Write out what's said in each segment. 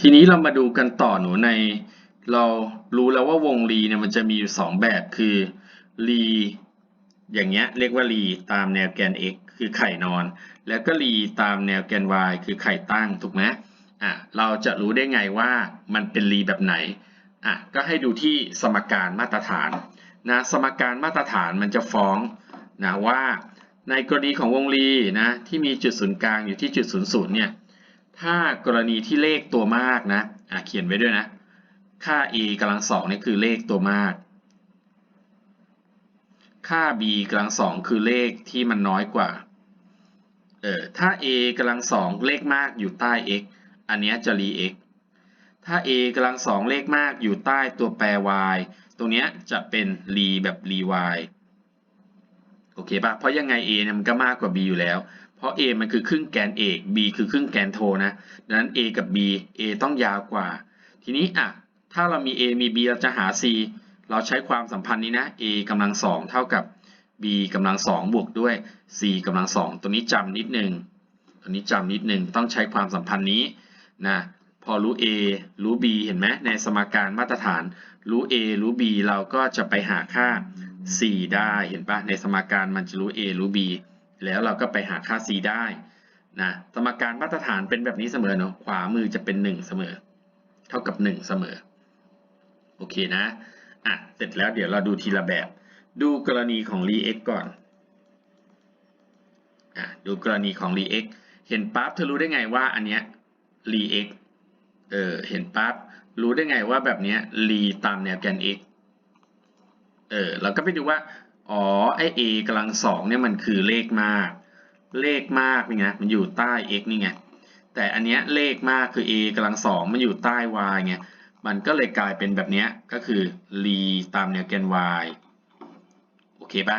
ทีนี้เรามาดูกันต่อหนูใน เรารู้แล้วว่าวงรีเนี่ยมันจะมีอยู่สองแบบคือรีอย่างเงี้ยเรียกว่ารีตามแนวแกน x คือไข่นอน แล้วก็รีตามแนวแกน y คือไข่ตั้งถูกไหมอะเราจะรู้ได้ไงว่ามันเป็นรีแบบไหนอะก็ให้ดูที่สมการมาตรฐานนะสมการมาตรฐานมันจะฟ้องนะว่าในกรณีของวงรีนะที่มีจุดศูนย์กลางอยู่ที่จุดศูนย์ศูนย์เนี่ย ถ้ากรณีที่เลขตัวมากนะอะเขียนไว้ด้วยนะ ค่า a กำลังสองนี่คือเลขตัวมาก ค่า b กำลังสองคือเลขที่มันน้อยกว่า เออ ถ้า a กำลังสองเลขมากอยู่ใต้ x อันนี้จะรี x ถ้า a กำลังสองเลขมากอยู่ใต้ตัวแปร y ตรงนี้จะเป็นรีแบบรี y โอเคป่ะ เพราะยังไง a เนี่ยมันก็มากกว่า b อยู่แล้ว เพราะ a มันคือครึ่งแกนเอก b คือครึ่งแกนโทนะดังนั้น a กับ b a ต้องยาวกว่า ทีนี้อะถ้าเรามี a มี b เราจะหา c เราใช้ความสัมพันธ์นี้นะ a กำลังสองเท่ากับ b กำลังสองบวกด้วย c กำลังสองตัวนี้จำนิดนึงตัวนี้จำนิดนึงต้องใช้ความสัมพันธ์นี้นะพอรู้ a รู้ b เห็นไหมในสมการมาตรฐาน รู้ a รู้ b เราก็จะไปหาค่า c ได้เห็นปะในสมการมันจะรู้ a รู้ b แล้วเราก็ไปหาค่า c ได้นะสมการมาตรฐานเป็นแบบนี้เสมอเนาะขวามือจะเป็น 1 เสมอ เท่ากับ 1 เสมอโอเคนะอะเสร็จแล้วเดี๋ยวเราดูทีละแบบ ดูกรณีของ re x ก่อนอะดูกรณีของ re x เห็นปั๊บเธอรู้ได้ไงว่าอันเนี้ย re x เออเห็นปั๊บรู้ได้ไงว่าแบบเนี้ย re ตามแนวแกน x เออเราก็ไปดูว่า อ๋อไอ a กำลังสองเนี่ยมันคือเลขมาก เลขมากนี่ไงมันอยู่ใต้ x นี่ไงแต่อันเนี้ยเลขมากคือ a กำลังสองมันอยู่ใต้ y ไงมันก็เลยกลายเป็นแบบเนี้ยก็คือรีตามแนวแกน y โอเคปะ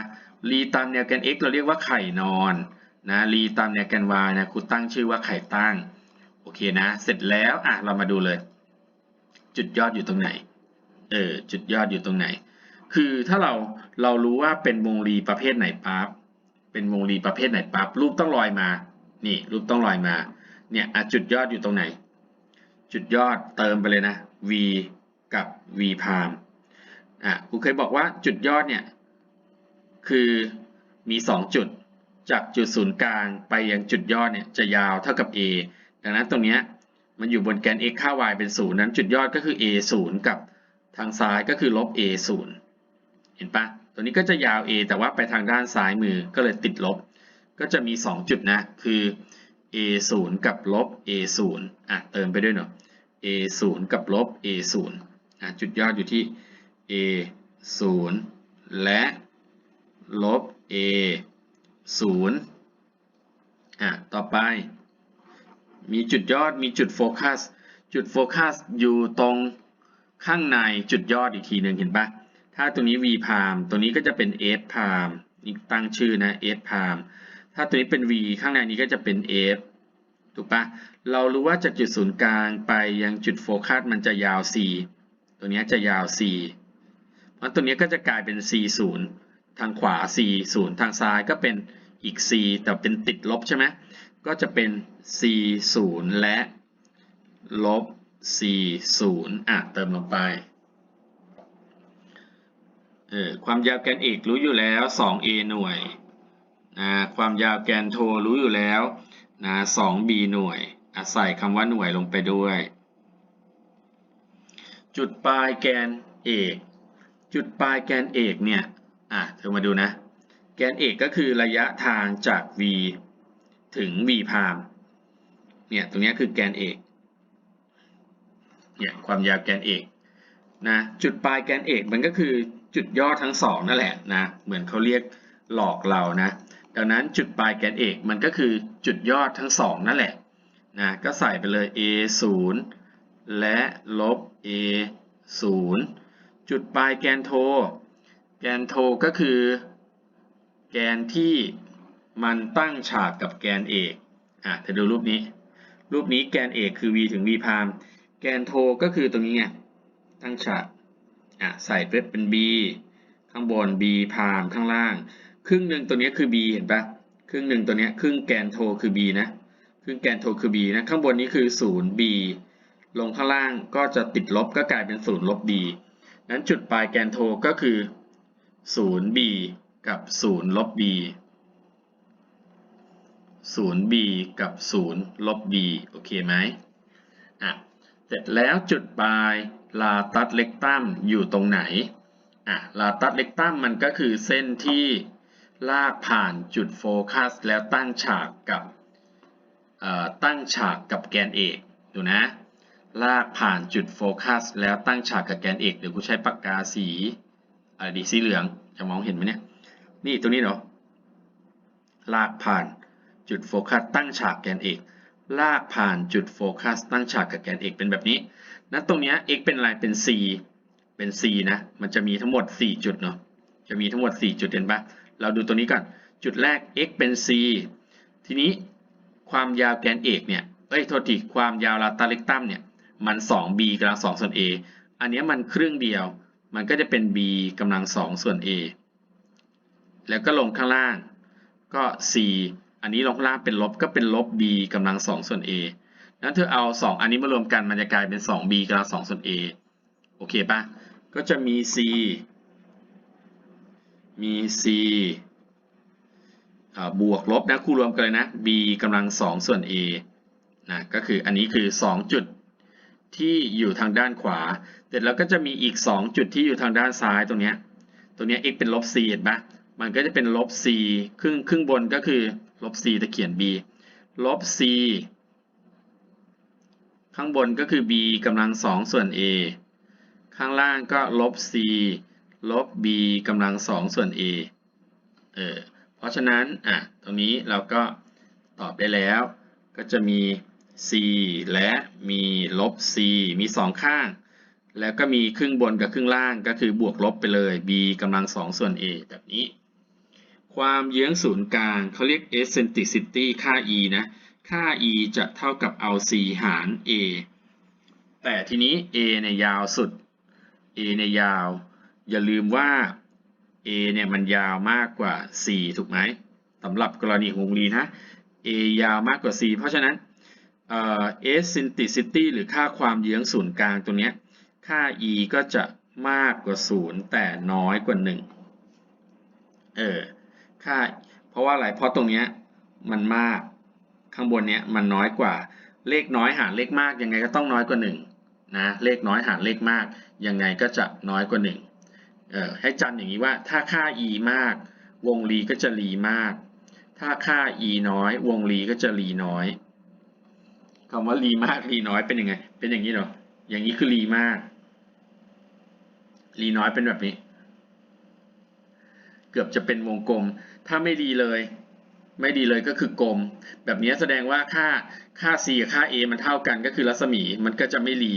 รีตามแนวแกน x เราเรียกว่าไข่นอนนะรีตามแนวแกน y นะครูตั้งชื่อว่าไข่ตั้งโอเคนะ เสร็จแล้วอะเรามาดูเลย จุดยอดอยู่ตรงไหนเออจุดยอดอยู่ตรงไหน คือถ้าเราเรารู้ว่าเป็นวงรีประเภทไหนปั๊บเป็นวงรีประเภทไหนปั๊บรูปต้องลอยมา นี่รูปต้องลอยมา เนี่ยจุดยอดอยู่ตรงไหน จุดยอดเติมไปเลยนะ v กับ v พามอะครูเคยบอกว่าจุดยอดเนี่ยคือมี 2 จุด จากจุดศูนย์กลางไปยังจุดยอดเนี่ยจะยาวเท่ากับ a ดังนั้นตรงเนี้ยมันอยู่บนแกน x ค่า y เป็น 0 นั้นจุดยอดก็คือ a 0กับทางซ้ายก็คือลบ a 0 ห็นปะตัวนี้ก็จะยาว a แต่ว่าไปทางด้านซ้ายมือก็เลยติดลบ ก็จะมี 2 จุดนะ คือ a 0กับลบ a 0อะเติมไปด้วยเนาะ a 0กับลบ a 0อะจุดยอดอยู่ที่ a 0และลบ a 0อะต่อไป มีจุดยอดมีจุดโฟกัส จุดโฟกัสอยู่ตรงข้างในจุดยอดอีกทีหนึ่งเห็นปะ ถ้าตัวนี้ v พามตัวนี้ก็จะเป็น s พามนี่ตั้งชื่อนะ s พามถ้าตัวนี้เป็น v ข้างในนี้ก็จะเป็น f ถูกปะเรารู้ว่าจากจุดศูนย์กลางไปยังจุดโฟกัสมันจะยาว c ตัวนี้จะยาว c เพราะตัวนี้ก็จะกลายเป็น c 0ทางขวา c 0ทางซ้ายก็เป็นอีก c แต่เป็นติดลบใช่ไหมก็จะเป็น c 0และลบ c 0อะเติมลงไป เออความยาวแกนเอกรู้อยู่แล้ว 2a หน่วยนะความยาวแกนโทรู้อยู่แล้วนะ 2b หน่วยอะใส่คำว่าหน่วยลงไปด้วย จุดปลายแกนเอกจุดปลายแกนเอกเนี่ยอะเธอมาดูนะ แกนเอกก็คือระยะทางจาก v ถึง v พามเนี่ยตรงนี้คือแกนเอกเนี่ยความยาวแกนเอกนะจุดปลายแกนเอกมันก็คือ จุดยอดทั้งสองนั่นแหละนะเหมือนเขาเรียกหลอกเรานะดังนั้นจุดปลายแกนเอกมันก็คือจุดยอดทั้งสองนั่นแหละนะก็ใส่ไปเลย a 0และลบ a 0จุดปลายแกนโท แกนโทก็คือ แกนที่มันตั้งฉากกับแกนเอกอะเธอดูรูปนี้ รูปนี้แกนเอกคือ v ถึง v พามแกนโทก็คือตรงนี้ไงตั้งฉาก อะใส่เป็เป็น b ข้างบน b พามข้างล่าง ครึ่งหนึ่งตัวนี้คือ b เห็นปะครึ่งหนึ่งตัวนี้ครึ่งแกนโทคือ b นะครึ่งแกนโทคือ b นะข้างบนนี้คือ 0b ลงข้างล่างก็จะติดลบก็กลายเป็นศูนย์ลบ b นั้นจุดปลายแกนโทก็คือศูนย์ b กับศูนย์ลบ b ศูนย์ b กับศูนย์ลบ b โอเคไหมอะ เสร็จแล้วจุดปลาย ลาตัสเล็กตัมอยู่ตรงไหนอะลาตัสเล็กตัมมันก็คือเส้นที่ลากผ่านจุดโฟกัสแล้วตั้งฉากกับตั้งฉากกับแกนเอกดูนะ ลากผ่านจุดโฟกัสแล้วตั้งฉากกับแกนเอกเดี๋ยวกูใช้ปากกาสีอะไรดีสีเหลืองจะมองเห็นไหมเนี่ยนี่ตรงนี้เนาะลากผ่านจุดโฟกัสตั้งฉากแกนเอกลากผ่านจุดโฟกัสตั้งฉากกับแกนเอกเป็นแบบนี้ นะตรงเนี้ย x เป็นอะไรเป็น c เป็น c นะ มันจะมีทั้งหมด 4 จุดเนาะ จะมีทั้งหมด 4 จุดเห็นปะเราดูตัวนี้ก่อน จุดแรก x เป็น c ทีนี้ความยาวแกนเอกเนี่ย เอ้ย โทษทีความยาวลาตาเล็กตั้มเนี่ย มัน 2b กำลัง 2 ส่วน a อันนี้มันครึ่งเดียว มันก็จะเป็น b กำลัง 2 ส่วน a แล้วก็ลงข้างล่าง ก็ c อันนี้ลงข้างล่างเป็นลบก็เป็นลบ b กำลัง 2 ส่วน a นั้นเธอเอา 2 อันนี้มารวมกันมันจะกลายเป็น 2b กำลัง2ส่วน a โอเคปะก็จะมี c มี c บวกลบนะคู่รวมกันเลยนะ b กำลัง2ส่วน a นะก็คืออันนี้คือ 2 จุดที่อยู่ทางด้านขวา เสร็จแล้วก็จะมีอีก 2 จุดที่อยู่ทางด้านซ้ายตรงเนี้ยตรงเนี้ย x เป็นลบ c เห็นปะมันก็จะเป็นลบ c ครึ่งครึ่งบนก็คือลบ c ตะเขียน b ลบ c ข้างบนก็คือ b กำลัง2ส่วน a ข้างล่างก็ลบ c ลบ b กำลัง2ส่วน a เออ เพราะฉะนั้น อะ ตรงนี้เราก็ตอบได้แล้ว ก็จะมี c และมีลบ c มี2ข้าง แล้วก็มีครึ่งบนกับครึ่งล่าง ก็คือบวกลบไปเลย b กำลัง2ส่วน a แบบนี้ ความเยื้องศูนย์กลางเขาเรียก eccentricity ค่า e นะ ค่า e จะเท่ากับเอา c หาร a แต่ทีนี้ a เนี่ยยาวสุด a เนี่ยยาว อย่าลืมว่า a เนี่ยมันยาวมากกว่า c ถูกไหมสำหรับกรณีของวงรีนะ a ยาวมากกว่า c เพราะฉะนั้นเอ่อ eccentricity หรือค่าความเยื้องศูนย์กลางตัวเนี้ยค่า e ก็จะมากกว่า 0 แต่น้อยกว่า 1 เออ ค่า เพราะว่าอะไร เพราะตรงเนี้ยมันมาก ข้างบนเนี้ยมันน้อยกว่า เลขน้อยหารเลขมากยังไงก็ต้องน้อยกว่า1นะเลขน้อยหารเลขมากยังไงก็จะน้อยกว่า1เออให้จำอย่างนี้ว่าถ้าค่า e มาก วงรีก็จะรีมาก ถ้าค่า e น้อย วงรีก็จะรีน้อยคำว่ารีมากรีน้อยเป็นยังไง เป็นอย่างนี้เหรออย่างนี้คือรีมากรีน้อยเป็นแบบนี้ เกือบจะเป็นวงกลม ถ้าไม่ดีเลย ไม่ดีเลยก็คือกลม แบบนี้แสดงว่าค่าค่า c กับค่า a มันเท่ากันก็คือรัศมีมันก็จะไม่รี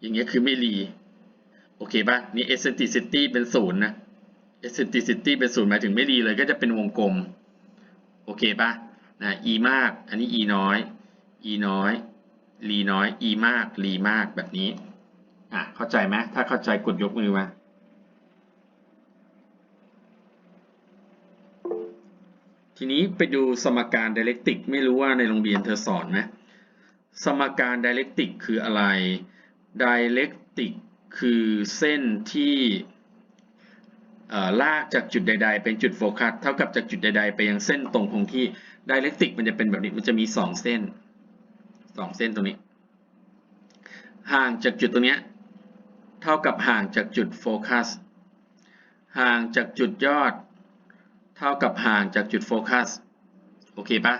อย่างเงี้ยคือไม่รี โอเคป่ะ นี่ eccentricity เป็นศูนย์นะ eccentricity เป็นศูนย์หมายถึงไม่รีเลยก็จะเป็นวงกลม โอเคป่ะนะ e มาก อันนี้ e น้อย e น้อยรีน้อย e มากรีมากแบบนี้ อะ เข้าใจไหมถ้าเข้าใจกดยกมือมา ทีนี้ไปดูสมการไดเ e กติกไม่รู้ว่าในโรงเรียนเธอสอนไหมสมการไดเ e กติกคืออะไรไดเ e กติกคือเส้นที่ลากจากจุดใด ๆ เป็นจุดโฟกัสเท่ากับจากจุดใด ๆ ไปยังเส้นตรงคงที่ไดเ e กติกมันจะเป็นแบบนี้มันจะมี 2 เส้น 2 เส้นตรงนี้ ห่างจากจุดตรงนี้เท่ากับห่างจากจุดโฟกัสห่างจากจุดยอด เท่ากับห่างจากจุดโฟกัสโอเคปะ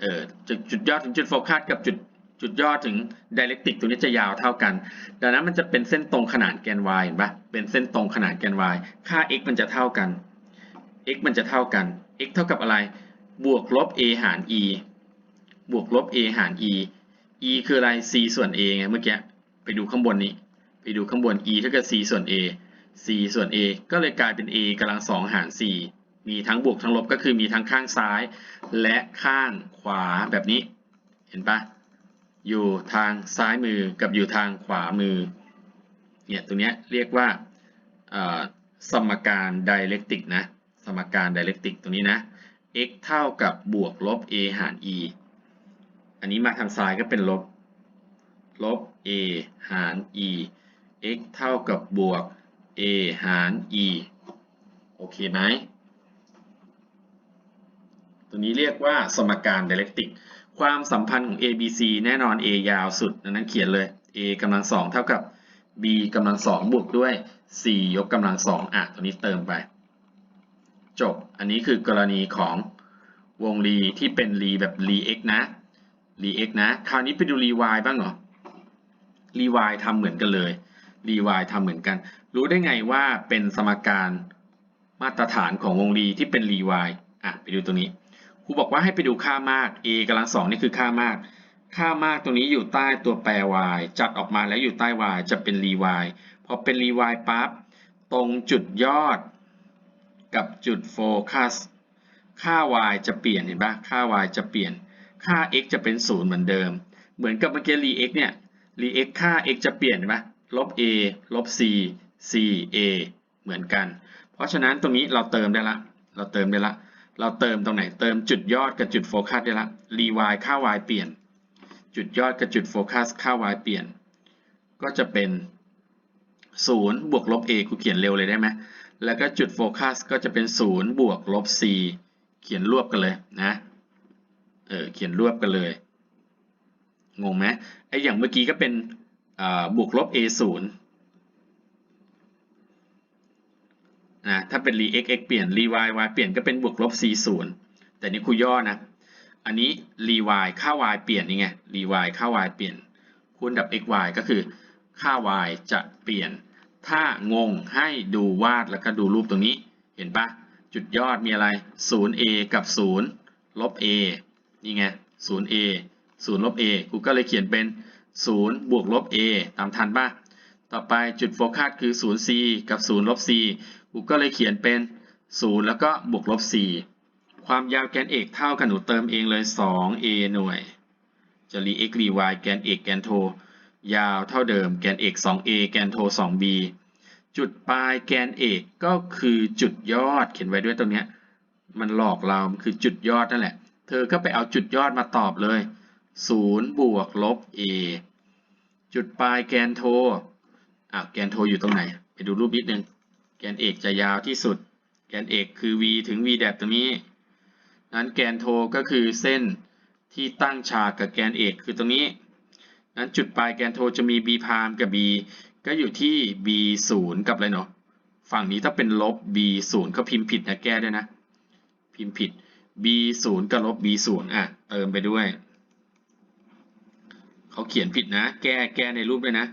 เออจากจุดยอดถึงจุดโฟกัสกับจุดจุดยอดถึงไดเ e กติกตัวนี้จะยาวเท่ากัน ดังนั้นมันจะเป็นเส้นตรงขนานแกน y เห็นปะเป็นเส้นตรงขนานแกน y ค่า x มันจะเท่ากัน x มันจะเท่ากัน x เท่ากับอะไร บวกลบ a หาร e บวกลบ a หาร e e คืออะไร c ส่วน a ไงเมื่อกี้ ไปดูข้างบนนี้ ไปดูข้างบน e เท่ากับ c ส่วน a c ส่วน a ก็เลยกลายเป็น a กำลังสองหาร c มีทั้งบวกทั้งลบก็คือมีทั้งข้างซ้ายและข้างขวาแบบนี้ เห็นปะอยู่ทางซ้ายมือกับอยู่ทางขวามือ เนี่ยตรงนี้เรียกว่าสมการไดเ e กติกนะ สมการไดเ e กติกตรงนี้นะ x เท่ากับบวกลบ a หาร e อันนี้มาทางซ้ายก็เป็นลบ ลบ a หาร e x เท่ากับบวก a หาร e โอเคไหม ตัวนี้เรียกว่าสมการ dialectic ความสัมพันธ์ของ a b c แน่นอน a ยาวสุดดังนั้นเขียนเลย a กำลังสองเท่ากับ b กำลังสองบวกด้วย c ยกกำลังสองอะตัวนี้เติมไป จบ อันนี้คือกรณีของวงรีที่เป็นรีแบบรี x นะรี x นะ คราวนี้ไปดูรี y บ้างเหรอรี y ทำเหมือนกันเลยรี y ทำเหมือนกัน รู้ได้ไงว่าเป็นสมการมาตรฐานของวงรีที่เป็นรี y อะไปดูตรงนี้ ครูบอกว่าให้ไปดูค่ามาก a กำลังสองนี่คือค่ามาก ค่ามากตรงนี้อยู่ใต้ตัวแปร y จัดออกมาแล้วอยู่ใต้ y จะเป็น รี y พอเป็น รี y ปั๊บตรงจุดยอด กับจุดโฟกัสค่า y จะเปลี่ยนเห็นปะค่า y จะเปลี่ยน ค่า x จะเป็นศูนย์เหมือนเดิม เหมือนกับเมื่อกี้ re x เนี่ย re x ค่า x จะเปลี่ยนเห็นปะลบ a ลบ c c a เหมือนกัน เพราะฉะนั้นตรงนี้เราเติมได้ละ เราเติมได้ละ เราเติมตรงไหน เติมจุดยอดกับจุดโฟกัสได้ละ re y ค่า y เปลี่ยน จุดยอดกับจุดโฟกัสค่า y เปลี่ยน ก็จะเป็น 0 บวกลบ a กูเขียนเร็วเลยได้ไหมแล้วก็จุดโฟกัสก็จะเป็น 0 บวกลบ c เขียนรวบกันเลยนะ เออเขียนรวบกันเลย งงไหมไออย่างเมื่อกี้ก็เป็นบวกลบ a 0 นะถ้าเป็น re x x เปลี่ยน re y y เปลี่ยนก็เป็นบวกลบ c 0แต่นี่ครูย่อนะ อันนี้ re y ค่า y เปลี่ยนนี่ไง re y ค่า y เปลี่ยนคูณกับ x y ก็คือค่า y จะเปลี่ยน ถ้างงให้ดูวาดแล้วก็ดูรูปตรงนี้ เห็นปะจุดยอดมีอะไร 0a กับ 0 ลบ a นี่ไง 0a 0 ลบ a กูก็เลยเขียนเป็น 0 บวกลบ a ตามทันปะต่อไปจุดโฟกัสคือ 0c กับ 0 ลบ c กูก็เลยเขียนเป็น 0 แล้วก็บวกลบ c ความยาวแกนเอกเท่ากันหนูเติมเองเลย 2a หน่วย จะรี x รี y แกนเอกแกนโท ยาวเท่าเดิมแกนเอก 2a แกนโท 2b จุดปลายแกนเอกก็คือจุดยอดเขียนไว้ด้วยตรงนี้ มันหลอกเรามันคือจุดยอดนั่นแหละ เธอก็ไปเอาจุดยอดมาตอบเลย 0 บวกลบ a จุดปลายแกนโทอะแกนโทอยู่ตรงไหน ไปดูรูปนิดนึง แกนเอกจะยาวที่สุด แกนเอกคือ v ถึง v แดตรงนี้ นั้นแกนโทก็คือเส้นที่ตั้งฉากกับแกนเอกคือตรงนี้ นั้นจุดปลายแกนโทจะมี b พามกับ b ก็อยู่ที่ b 0กับอะไรเนาะ ฝั่งนี้ถ้าเป็นลบ b 0ก็พิมพ์ผิดนะแก้ด้วยนะ พิมพ์ผิด b 0กับลบ b 0อะ เติมไปด้วย เขาเขียนผิดนะ แก้แก้ในรูปด้วยนะ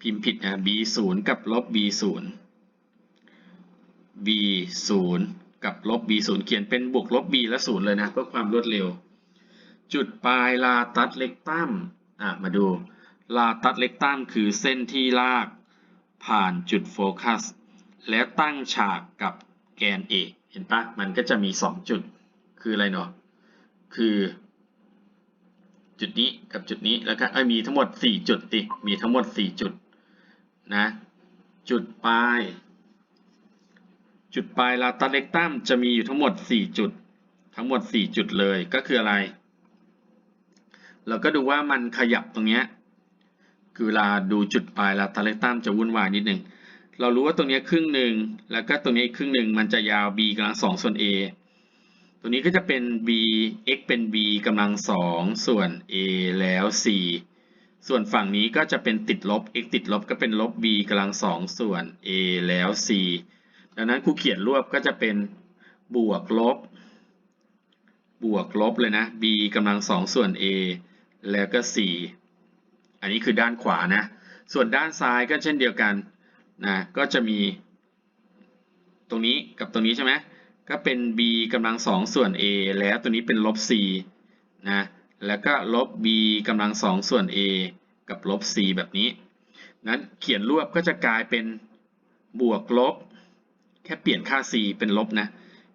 พิมพ์ผิดนะ b 0กับลบ b 0 b 0กับลบ b 0เขียนเป็นบวกลบ b และ 0 เลยนะเพื่อความรวดเร็ว จุดปลายลาตัดเล็กตั้มอะมาดู ลาตัดเล็กตั้มคือเส้นที่ลากผ่านจุดโฟกัส แล้วตั้งฉากกับแกนเอเห็นปะมันก็จะมี 2 จุดคืออะไรเนาะคือจุดนี้กับจุดนี้แล้วก็เอ้ยมีทั้งหมด 4 จุดติมีทั้งหมด 4 จุดนะจุดปลาย จุดปลายลาตัสเล็กตัมจะมีอยู่ทั้งหมด 4 จุด ทั้งหมด 4 จุดเลยก็คืออะไร เราก็ดูว่ามันขยับตรงเนี้ยคือเวลาดูจุดปลายลาตัสเล็กตัมจะวุ่นวายนิดหนึ่งเรารู้ว่าตรงนี้ครึ่งหนึ่งแล้วก็ตรงนี้อีกครึ่งหนึ่งมันจะยาว b กำลังสองส่วน a ตรงนี้ก็จะเป็น b x เป็น b กำลังสองส่วน a แล้ว c ส่วนฝั่งนี้ก็จะเป็นติดลบ x ติดลบก็เป็นลบ b กำลังสองส่วน a แล้ว c ดังนั้นครูเขียนรวบก็จะเป็นบวกลบบวกลบเลยนะ b กำลังสองส่วน a แล้วก็ c อันนี้คือด้านขวานะ ส่วนด้านซ้ายก็เช่นเดียวกันนะ ก็จะมี ตรงนี้กับตรงนี้ใช่ไหมก็เป็น b กำลังสองส่วน a แล้วตัวนี้เป็นลบ c นะ แล้วก็ลบ b กำลังสองส่วน a กับลบ c แบบนี้ นั้นเขียนรวบก็จะกลายเป็นบวกลบ แค่เปลี่ยนค่า c เป็นลบนะ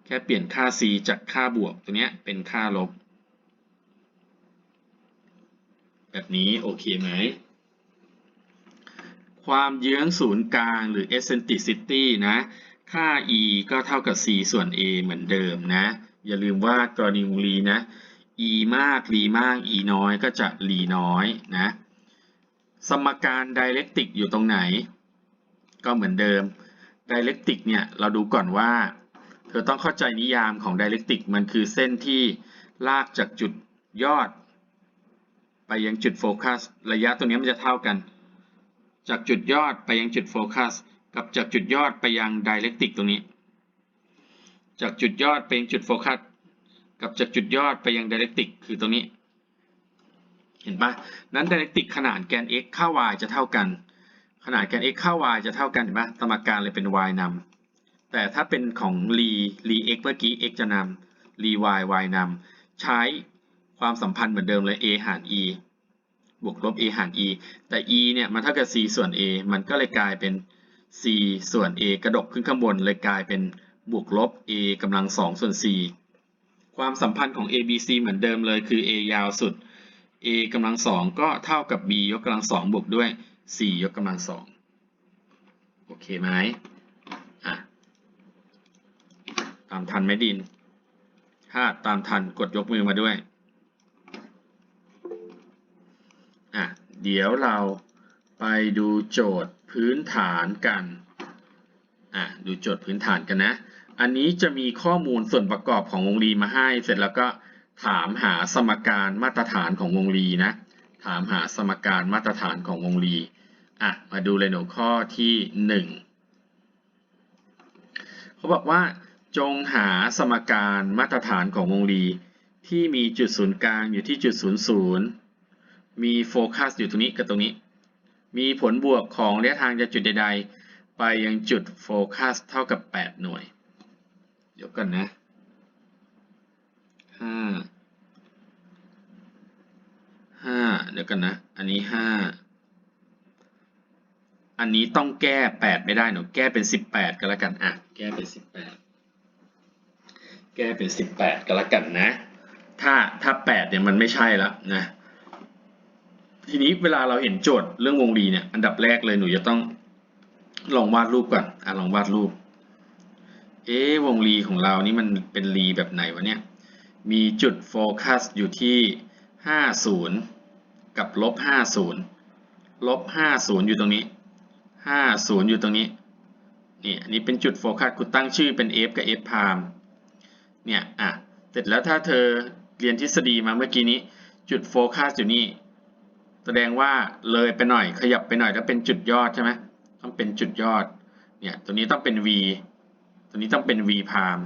แค่เปลี่ยนค่า c จากค่าบวกตัวนี้เป็นค่าลบ แบบนี้โอเคไหม ความเยื้องศูนย์กลางหรือ eccentricity นะ ค่า e ก็เท่ากับ c ส่วน a เหมือนเดิมนะ อย่าลืมว่ากรณีวงรีนะ e มากรีมาก e น้อยก็จะรีน้อยนะ สมการไดเ e กติกอยู่ตรงไหน ก็เหมือนเดิม ไดเ e กติกเนี่ยเราดูก่อนว่า เธอต้องเข้าใจนิยามของไดเ e กติกมันคือเส้นที่ลากจากจุดยอด ไปยังจุดโฟกัสระยะตรงนี้มันจะเท่ากัน จากจุดยอดไปยังจุดโฟกัสกับจากจุดยอดไปยังไดเ e กติกตรงนี้ จากจุดยอดไปยังจุดโฟกัสกับจากจุดยอดไปยังไดเ e กติกคือตรงนี้ เห็นปะนั้นไดเ e กติกขนาดแกน x ค่า y จะเท่ากัน ขนาดแกน x ค่า y จะเท่ากันเห็นปะสมการเลยเป็น y นำแต่ถ้าเป็นของรีรี x เมื่อกี้ x จะนำรี y y นำใช้ความสัมพันธ์เหมือนเดิมเลย a หาร e บวกลบ a หาร e แต่ e เนี่ยมันเท่ากับ c ส่วน a มันก็เลยกลายเป็น c ส่วน a กระดกขึ้นข้างบนเลยกลายเป็นบวกลบ a กำลังสองส่วน c ความสัมพันธ์ของ a b c เหมือนเดิมเลยคือ a ยาวสุด a กำลังสองก็เท่ากับ b ยกกำลังสองบวกด้วย c ยกกำลังสองโอเคไหมอะตามทันไหมดิน ถ้าตามทันกดยกมือมาด้วยอะเดี๋ยวเราไปดูโจทย์พื้นฐานกันอะดูโจทย์พื้นฐานกันนะ อันนี้จะมีข้อมูลส่วนประกอบของวงรีมาให้ เสร็จแล้วก็ถามหาสมการมาตรฐานของวงรีนะ ถามหาสมการมาตรฐานของวงรีอะมาดูเลยหนูข้อที่หนึ่งเขาบอกว่า จงหาสมการมาตรฐานของวงรีที่มีจุดศูนย์กลางอยู่ที่จุดศูนย์ศูนย์มีโฟกัสอยู่ตรงนี้กับตรงนี้ มีผลบวกของระยะทางจากจุดใด ๆ ไปยังจุดโฟกัสเท่ากับ 8 หน่วยเดี๋ยวกันนะห้า ห้าเดี๋ยวกันนะ อันนี้ห้าอันนี้ต้องแก้8ไม่ได้หนูแก้เป็น18ก็แล้วกันอะแก้เป็น18แก้เป็น18ก็แล้วกันนะ ถ้าถ้า8เนี่ยมันไม่ใช่แล้วนะทีนี้เวลาเราเห็นโจทย์เรื่องวงรีเนี่ยอันดับแรกเลยหนูจะต้องลองวาดรูปก่อนอะลองวาดรูป เอ๊วงรีของเรานี่มันเป็นรีแบบไหนวะเนี่ย มีจุดโฟกัสอยู่ที่ 50 กับลบ50ลบ50 อยู่ตรงนี้ 50 อยู่ตรงนี้นี่อันนี้เป็นจุดโฟกัสกูตั้งชื่อเป็น f กับ f พามเนี่ยอะเสร็จแล้วถ้าเธอเรียนทฤษฎีมาเมื่อกี้นี้ จุดโฟกัสอยู่นี่แสดงว่าเลยไปหน่อยขยับไปหน่อยแล้วเป็นจุดยอดใช่ไหมต้องเป็นจุดยอดเนี่ยตัวนี้ต้องเป็น v ตัวนี้ต้องเป็น v พาม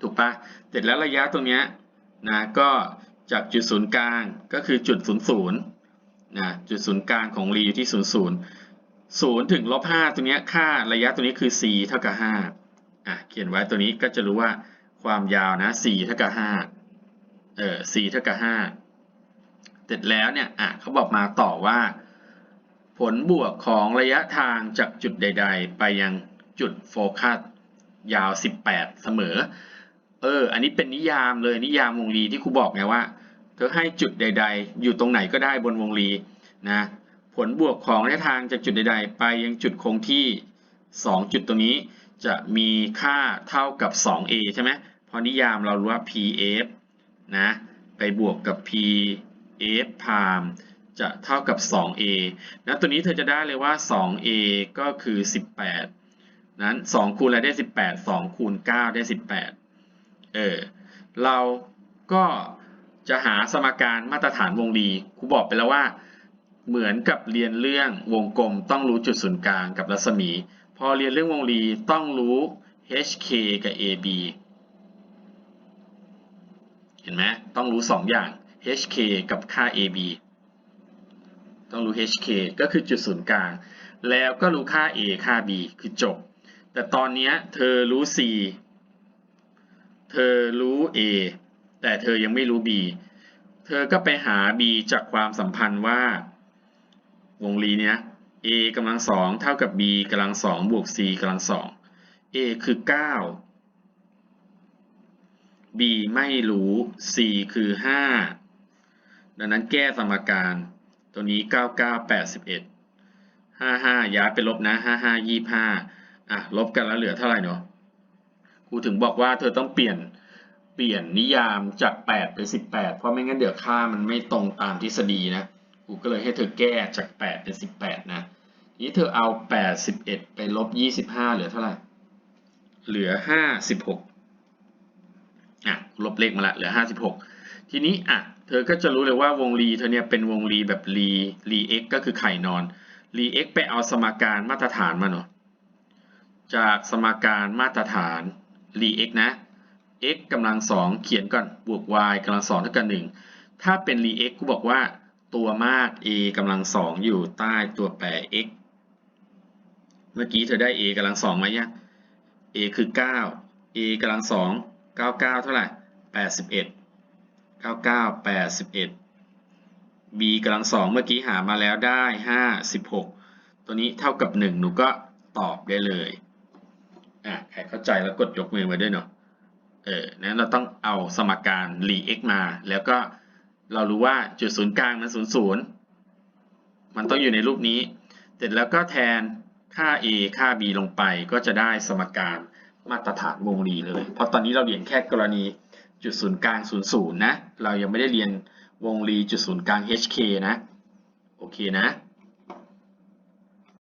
ถูกปะเสร็จแล้วระยะตรงเนี้ยนะก็ จากจุดศูนย์กลางก็คือจุดศูนย์ศูนย์นะจุดศูนย์กลางของรีอยู่ที่ศูนย์ศูนย์ศูนย์ถึงลบห้าตรงนี้ค่าระยะตรงนี้คือ c เท่ากับห้าอะเขียนไว้ตัวนี้ก็จะรู้ว่าความยาวนะ c เท่ากับห้าเออ c เท่ากับห้าเสร็จแล้วเนี่ยอะเขาบอกมาต่อว่า ผลบวกของระยะทางจากจุดใด ๆ ไปยังจุดโฟกัสยาว 18 เสมอ เออ อันนี้เป็นนิยามเลยนิยามวงรีที่ครูบอกไงว่า เธอให้จุดใด ๆ อยู่ตรงไหนก็ได้บนวงรีนะ ผลบวกของระยะทางจากจุดใด ๆ ไปยังจุดคงที่ 2 จุดตรงนี้จะมีค่าเท่ากับ 2a ใช่ไหมเพราะนิยามเรารู้ว่า pf นะ ไปบวกกับ pf พามจะเท่ากับ 2a นะ ตัวนี้เธอจะได้เลยว่า 2a ก็คือ 18 นั้น 2 คูณอะไรได้ 18 2 คูณ 9 ได้ 18 เออเราก็จะหาสมการมาตรฐานวงรีครูบอกไปแล้วว่า เหมือนกับเรียนเรื่องวงกลม ต้องรู้จุดศูนย์กลางกับรัศมี พอเรียนเรื่องวงรีต้องรู้ hk กับ ab เห็นไหมต้องรู้ 2 อย่าง hk กับค่า ab ต้องรู้ hk ก็คือจุดศูนย์กลาง แล้วก็รู้ค่า a ค่า b คือจบ แต่ตอนนี้เธอรู้ c ธอรู้ a แต่เธอยังไม่รู้ b เธอก็ไปหา b จากความสัมพันธ์ว่า วงรีเนี้ย a กำลังสองเท่ากับ b กำลังสองบวก c กำลังสอง a คือ 9 b ไม่รู้ c คือ 5 ดังนั้นแก้สมการ ตัวนี้ 99 81 55 ย้ายไปลบนะ 55 25 อะ ลบกันแล้วเหลือเท่าไหร่เนาะ ครูถึงบอกว่าเธอต้องเปลี่ยนเปลี่ยนนิยามจาก 8 ไป 18 เพราะไม่งั้นเดี๋ยวค่ามันไม่ตรงตามทฤษฎีนะคครูก็เลยให้เธอแก้จาก 8 เป็น 18 นะนี้เธอเอา 81 ไปลบ 25 เหลือเท่าไหร่ เหลือ 56 อะ ลบเลขมาละ เหลือ 56 ทีนี้ อะ เธอก็จะรู้เลยว่าวงรีเธอเนี่ยเป็นวงรีแบบรีรี x ก็คือไข่นอนรี x ไปเอาสมการมาตรฐานมาเนาะ จากสมการมาตรฐาน รี x นะ x กำลังสองเขียนก่อนบวก y กำลังสองเท่ากับหนึ่งถ้าเป็นรี x กูบอกว่าตัวมาก a กำลังสองอยู่ใต้ตัวแปร x เมื่อกี้เธอได้ a กำลังสองมยัง a คือ 9 a กำลังสอง99เท่าไหร่81 99 81 b กำลังสองเมื่อกี้หามาแล้วได้5 16ตัวนี้เท่ากับ1หนูก็ตอบได้เลย อะใครเข้าใจแล้วกดยกมือมาด้วยเนาะเออนั้นเราต้องเอาสมการ r x มา แล้วก็เรารู้ว่าจุดศูนย์กลางมันศูนย์ศูนย์มันต้องอยู่ในรูปนี้ เสร็จแล้วก็แทนค่า a ค่า b ลงไปก็จะได้สมการมาตรฐานวงรีเลย เพราะตอนนี้เราเรียนแค่กรณีจุดศูนย์กลางศูนย์ศูนย์นะ เรายังไม่ได้เรียนวงรีจุดศูนย์กลาง hk นะ โอเคนะ